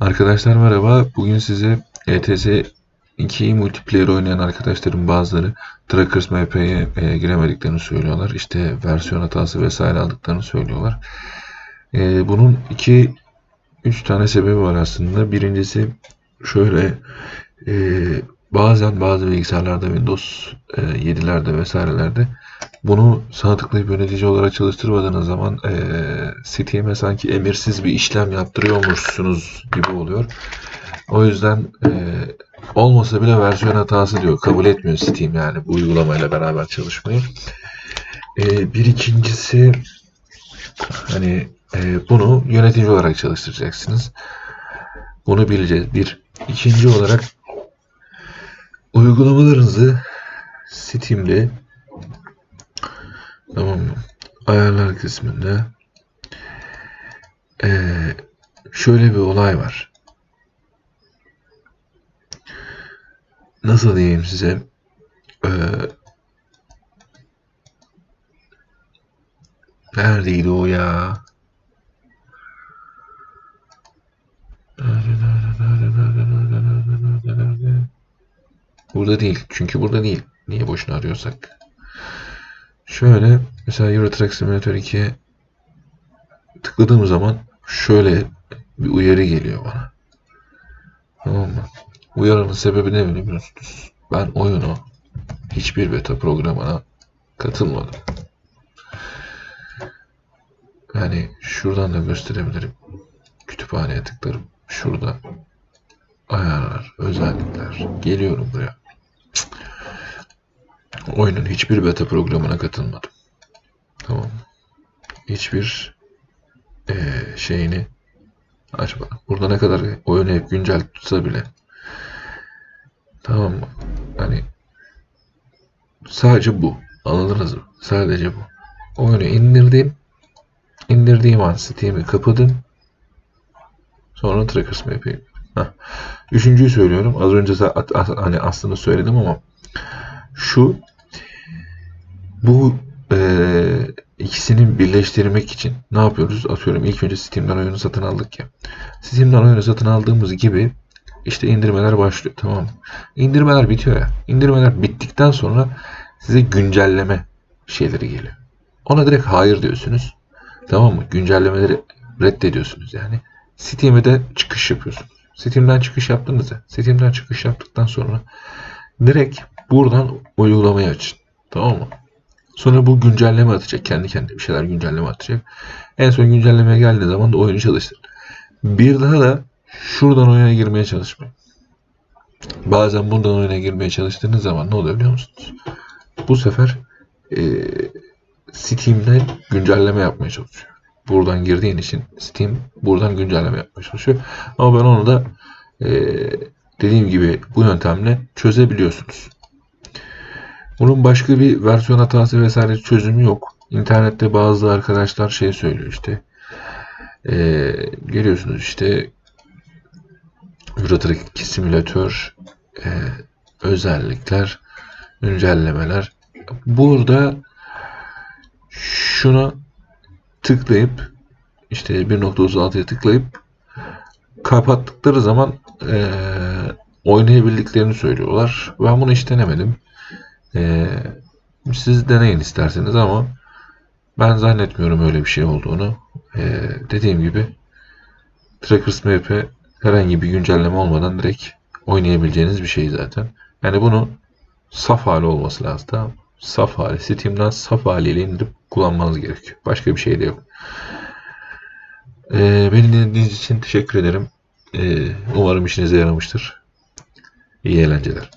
Arkadaşlar merhaba. Bugün size ETS 2'yi multiplayer oynayan arkadaşların bazıları Trackers MP'ye e, giremediklerini söylüyorlar. İşte versiyon hatası vesaire aldıklarını söylüyorlar. E, bunun iki üç tane sebebi var aslında. Birincisi şöyle e, bazen bazı bilgisayarlarda Windows e, 7'lerde vesairelerde bunu sağ tıklayıp yönetici olarak çalıştırmadığınız zaman e, Steam'e sanki emirsiz bir işlem yaptırıyormuşsunuz gibi oluyor. O yüzden e, olmasa bile versiyon hatası diyor. Kabul etmiyor Steam yani bu uygulamayla beraber çalışmayı. E, bir ikincisi hani e, bunu yönetici olarak çalıştıracaksınız. Bunu bileceğiz. Bir. İkinci olarak uygulamalarınızı Steam'de Tamam mı? Ayarlar kısmında eee, şöyle bir olay var. Nasıl diyeyim size? Eee, neredeydi o ya? Burada değil. Çünkü burada değil. Niye boşuna arıyorsak? Şöyle mesela Euro Truck Simulator 2'ye tıkladığım zaman şöyle bir uyarı geliyor bana. Tamam mı? Uyarının sebebi ne biliyor musunuz? Ben oyunu hiçbir beta programına katılmadım. Yani şuradan da gösterebilirim. Kütüphaneye tıklarım. Şurada ayarlar, özellikler. Geliyorum buraya. Oyunun hiçbir beta programına katılmadım. Tamam? Hiçbir eee, şeyini açmadım. Burada ne kadar oyunu hep güncel tutsa bile tamam mı? Hani sadece bu. Anladınız mı? Sadece bu. Oyunu indirdim. İndirdiğim an Steam'i kapadım. Sonra Trackers Map'i. Heh. Üçüncüyü söylüyorum. Az önce hani aslında söyledim ama şu bu eee, ikisini birleştirmek için ne yapıyoruz? Atıyorum ilk önce Steam'den oyunu satın aldık ya. Steam'den oyunu satın aldığımız gibi işte indirmeler başlıyor tamam mı? İndirmeler bitiyor ya. İndirmeler bittikten sonra size güncelleme şeyleri geliyor. Ona direkt hayır diyorsunuz. Tamam mı? Güncellemeleri reddediyorsunuz yani. Steam'e de çıkış yapıyorsunuz. Steam'den çıkış yaptığınızda, Steam'den çıkış yaptıktan sonra direkt buradan uygulamayı açın. Tamam mı? Sonra bu güncelleme atacak. Kendi kendine bir şeyler güncelleme atacak. En son güncellemeye geldiği zaman da oyunu çalıştır. Bir daha da şuradan oyuna girmeye çalışmayın. Bazen buradan oyuna girmeye çalıştığınız zaman ne oluyor biliyor musunuz? Bu sefer eee Steam'den güncelleme yapmaya çalışıyor. Buradan girdiğin için Steam buradan güncelleme yapmaya çalışıyor. Ama ben onu da eee, dediğim gibi bu yöntemle çözebiliyorsunuz. Bunun başka bir versiyon hatası vesaire çözümü yok. İnternette bazı arkadaşlar şey söylüyor işte. Eee görüyorsunuz işte Euro Truck 2 simülatör eee, özellikler, güncellemeler. Burada şuna tıklayıp işte 1.36'ya tıklayıp kapattıkları zaman eee, oynayabildiklerini söylüyorlar. Ben bunu hiç denemedim. Eee, siz deneyin isterseniz ama ben zannetmiyorum öyle bir şey olduğunu. Eee, dediğim gibi Trackers Map'e herhangi bir güncelleme olmadan direkt oynayabileceğiniz bir şey zaten. Yani bunu saf hali olması lazım. Tamam? Saf hali. Steam'den saf haliyle indirip kullanmanız gerekiyor. Başka bir şey de yok. Ee, beni dinlediğiniz için teşekkür ederim. Ee, umarım işinize yaramıştır. İyi eğlenceler.